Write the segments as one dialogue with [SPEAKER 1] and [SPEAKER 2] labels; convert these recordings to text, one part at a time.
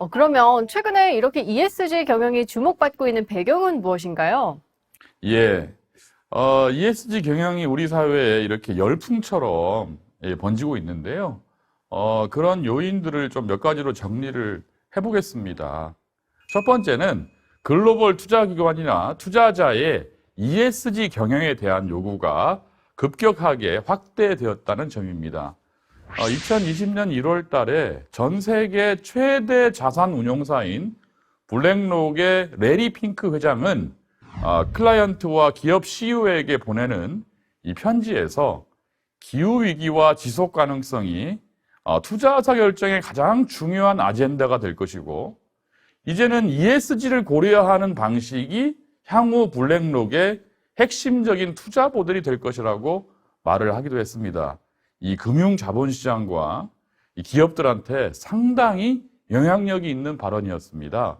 [SPEAKER 1] 어, 그러면 최근에 이렇게 ESG 경영이 주목받고 있는 배경은 무엇인가요?
[SPEAKER 2] 예. 어, ESG 경영이 우리 사회에 이렇게 열풍처럼 예, 번지고 있는데요. 어, 그런 요인들을 좀 몇 가지로 정리를 해보겠습니다. 첫 번째는 글로벌 투자기관이나 투자자의 ESG 경영에 대한 요구가 급격하게 확대되었다는 점입니다. 2020년 1월 달에 전 세계 최대 자산 운용사인 블랙록의 레리 핑크 회장은 어, 클라이언트와 기업 CEO에게 보내는 이 편지에서 기후 위기와 지속 가능성이 어, 투자 의사 결정의 가장 중요한 아젠다가 될 것이고 이제는 ESG를 고려하는 방식이 향후 블랙록의 핵심적인 투자 모델이 될 것이라고 말을 하기도 했습니다. 이 금융 자본시장과 이 기업들한테 상당히 영향력이 있는 발언이었습니다.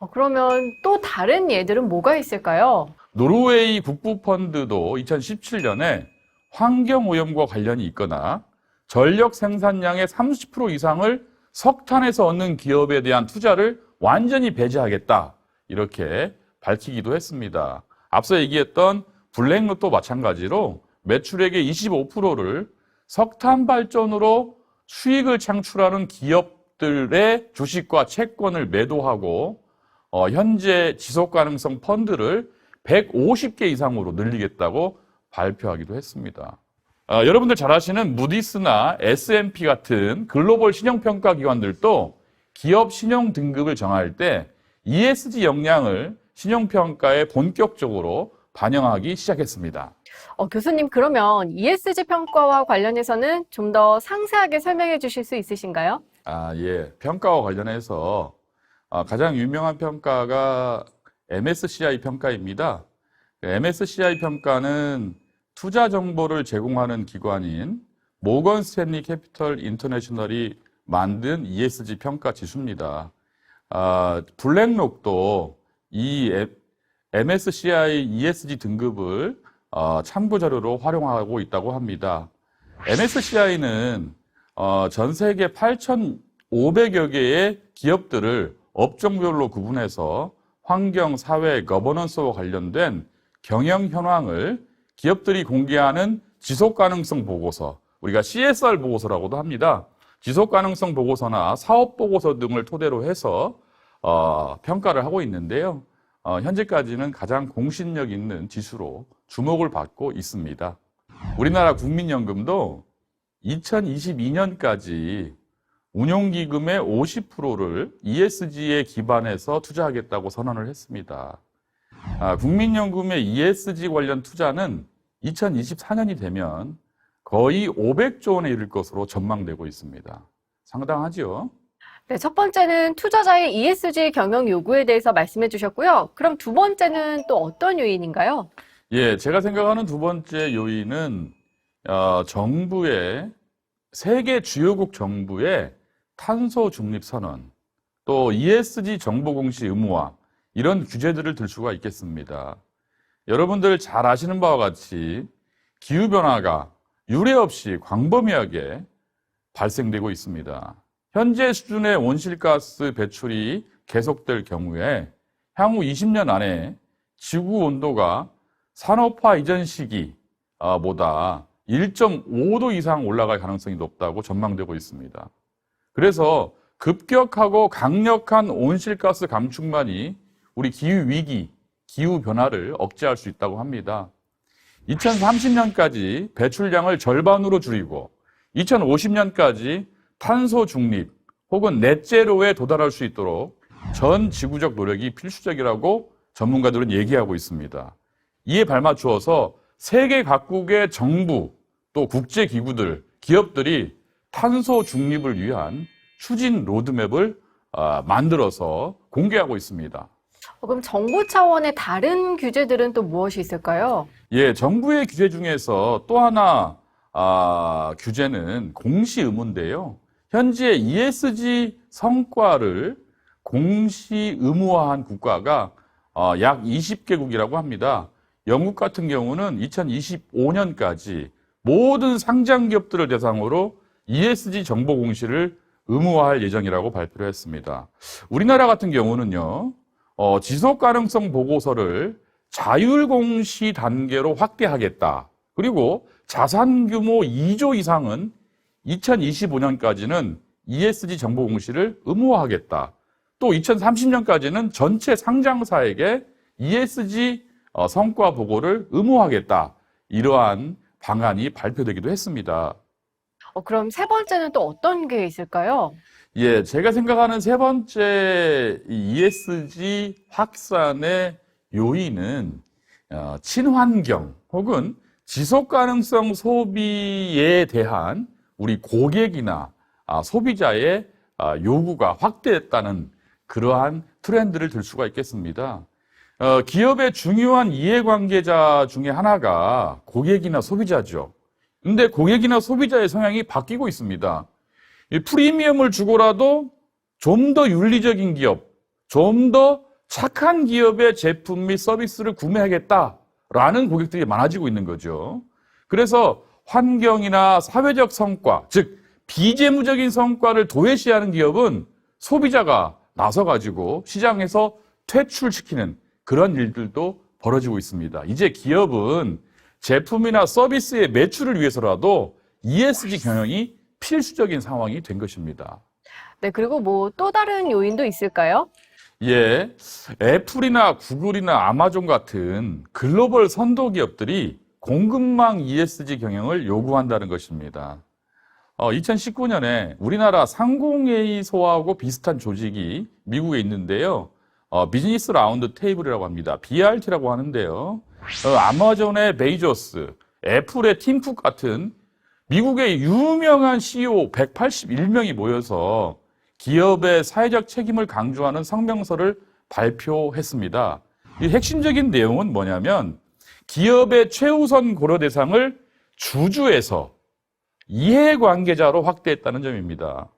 [SPEAKER 1] 어, 그러면 또 다른 예들은 뭐가 있을까요?
[SPEAKER 2] 노르웨이 국부펀드도 2017년에 환경오염과 관련이 있거나 전력 생산량의 30% 이상을 석탄에서 얻는 기업에 대한 투자를 완전히 배제하겠다. 이렇게 밝히기도 했습니다. 앞서 얘기했던 블랙록도 마찬가지로 매출액의 25%를 석탄 발전으로 수익을 창출하는 기업들의 주식과 채권을 매도하고 어, 현재 지속 가능성 펀드를 150개 이상으로 늘리겠다고 발표하기도 했습니다. 어, 여러분들 잘 아시는 무디스나 S&P 같은 글로벌 신용평가 기관들도 기업 신용 등급을 정할 때 ESG 역량을 신용평가에 본격적으로 반영하기 시작했습니다.
[SPEAKER 1] 어, 교수님, 그러면 ESG 평가와 관련해서는 좀 더 상세하게 설명해 주실 수 있으신가요?
[SPEAKER 2] 아, 예. 평가와 관련해서 아, 가장 유명한 평가가 MSCI 평가입니다. MSCI 평가는 투자 정보를 제공하는 기관인 모건 스탠리 캐피털 인터내셔널이 만든 ESG 평가 지수입니다. 아, 블랙록도 이 MSCI ESG 등급을 어, 참고 자료로 활용하고 있다고 합니다. MSCI는 어, 전 세계 8,500여 개의 기업들을 업종별로 구분해서 환경, 사회, 거버넌스와 관련된 경영 현황을 기업들이 공개하는 지속 가능성 보고서, 우리가 CSR 보고서라고도 합니다. 지속 가능성 보고서나 사업 보고서 등을 토대로 해서 어, 평가를 하고 있는데요. 어, 현재까지는 가장 공신력 있는 지수로 주목을 받고 있습니다. 우리나라 국민연금도 2022년까지 운용기금의 50%를 ESG에 기반해서 투자하겠다고 선언을 했습니다. 아, 국민연금의 ESG 관련 투자는 2024년이 되면 거의 500조 원에 이를 것으로 전망되고 있습니다. 상당하지요?
[SPEAKER 1] 네, 첫 번째는 투자자의 ESG 경영 요구에 대해서 말씀해 주셨고요. 그럼 두 번째는 또 어떤 요인인가요?
[SPEAKER 2] 예, 제가 생각하는 두 번째 요인은 어, 정부의 세계 주요국 정부의 탄소 중립 선언, 또 ESG 정보 공시 의무화 이런 규제들을 들 수가 있겠습니다. 여러분들 잘 아시는 바와 같이 기후 변화가 유례 없이 광범위하게 발생되고 있습니다. 현재 수준의 온실가스 배출이 계속될 경우에 향후 20년 안에 지구 온도가 산업화 이전 시기보다 1.5도 이상 올라갈 가능성이 높다고 전망되고 있습니다. 그래서 급격하고 강력한 온실가스 감축만이 우리 기후 위기, 기후 변화를 억제할 수 있다고 합니다. 2030년까지 배출량을 절반으로 줄이고 2050년까지 탄소 중립 혹은 넷제로에 도달할 수 있도록 전 지구적 노력이 필수적이라고 전문가들은 얘기하고 있습니다. 이에 발맞추어서 세계 각국의 정부 또 국제 기구들, 기업들이 탄소 중립을 위한 추진 로드맵을 아, 만들어서 공개하고 있습니다.
[SPEAKER 1] 어, 그럼 정부 차원의 다른 규제들은 또 무엇이 있을까요?
[SPEAKER 2] 예, 정부의 규제 중에서 또 하나 아, 규제는 공시 의무인데요. 현재 ESG 성과를 공시 의무화한 국가가 어, 약 20개국이라고 합니다. 영국 같은 경우는 2025년까지 모든 상장 기업들을 대상으로 ESG 정보 공시를 의무화할 예정이라고 발표를 했습니다. 우리나라 같은 경우는요, 어, 지속 가능성 보고서를 자율 공시 단계로 확대하겠다. 그리고 자산 규모 2조 이상은 2025년까지는 ESG 정보 공시를 의무화하겠다. 또 2030년까지는 전체 상장사에게 ESG 어, 성과 보고를 의무화하겠다. 이러한 방안이 발표되기도 했습니다.
[SPEAKER 1] 어, 그럼 세 번째는 또 어떤 게 있을까요?
[SPEAKER 2] 예, 제가 생각하는 세 번째 이 ESG 확산의 요인은 어, 친환경 혹은 지속 가능성 소비에 대한 우리 고객이나 아, 소비자의 아, 요구가 확대했다는 그러한 트렌드를 들 수가 있겠습니다. 어, 기업의 중요한 이해관계자 중에 하나가 고객이나 소비자죠. 근데 고객이나 소비자의 성향이 바뀌고 있습니다. 이 프리미엄을 주고라도 좀 더 윤리적인 기업, 좀 더 착한 기업의 제품 및 서비스를 구매하겠다라는 고객들이 많아지고 있는 거죠. 그래서 환경이나 사회적 성과, 즉 비재무적인 성과를 도외시하는 기업은 소비자가 나서가지고 시장에서 퇴출시키는 그런 일들도 벌어지고 있습니다. 이제 기업은 제품이나 서비스의 매출을 위해서라도 ESG 경영이 필수적인 상황이 된 것입니다.
[SPEAKER 1] 네, 그리고 뭐 또 다른 요인도 있을까요?
[SPEAKER 2] 예, 애플이나 구글이나 아마존 같은 글로벌 선도 기업들이 공급망 ESG 경영을 요구한다는 것입니다. 어, 2019년에 우리나라 상공회의소하고 비슷한 조직이 미국에 있는데요. 어, 비즈니스 라운드 테이블이라고 합니다. BRT라고 하는데요. 어, 아마존의 베이조스, 애플의 팀쿡 같은 미국의 유명한 CEO 181명이 모여서 기업의 사회적 책임을 강조하는 성명서를 발표했습니다. 이 핵심적인 내용은 뭐냐면 기업의 최우선 고려 대상을 주주에서 이해관계자로 확대했다는 점입니다.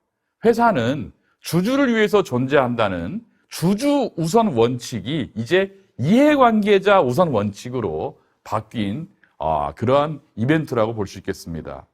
[SPEAKER 2] 회사는 주주를 위해서 존재한다는 주주 우선 원칙이 이제 이해관계자 우선 원칙으로 바뀐 아, 그러한 이벤트라고 볼 수 있겠습니다.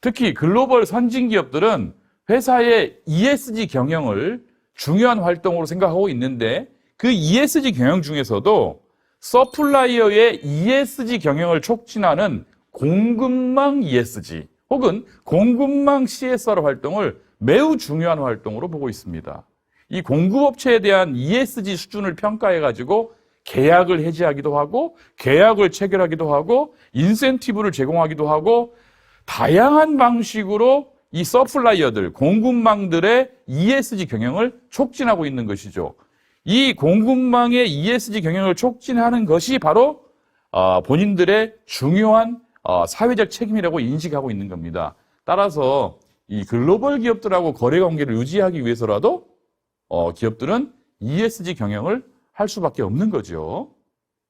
[SPEAKER 2] 특히 글로벌 선진 기업들은 회사의 ESG 경영을 중요한 활동으로 생각하고 있는데 그 ESG 경영 중에서도 서플라이어의 ESG 경영을 촉진하는 공급망 ESG 혹은 공급망 CSR 활동을 매우 중요한 활동으로 보고 있습니다. 이 공급업체에 대한 ESG 수준을 평가해 가지고 계약을 해지하기도 하고 계약을 체결하기도 하고 인센티브를 제공하기도 하고 다양한 방식으로 이 서플라이어들, 공급망들의 ESG 경영을 촉진하고 있는 것이죠. 이 공급망의 ESG 경영을 촉진하는 것이 바로 어, 본인들의 중요한 어, 사회적 책임이라고 인식하고 있는 겁니다. 따라서 이 글로벌 기업들하고 거래 관계를 유지하기 위해서라도 어, 기업들은 ESG 경영을 할 수밖에 없는 거죠.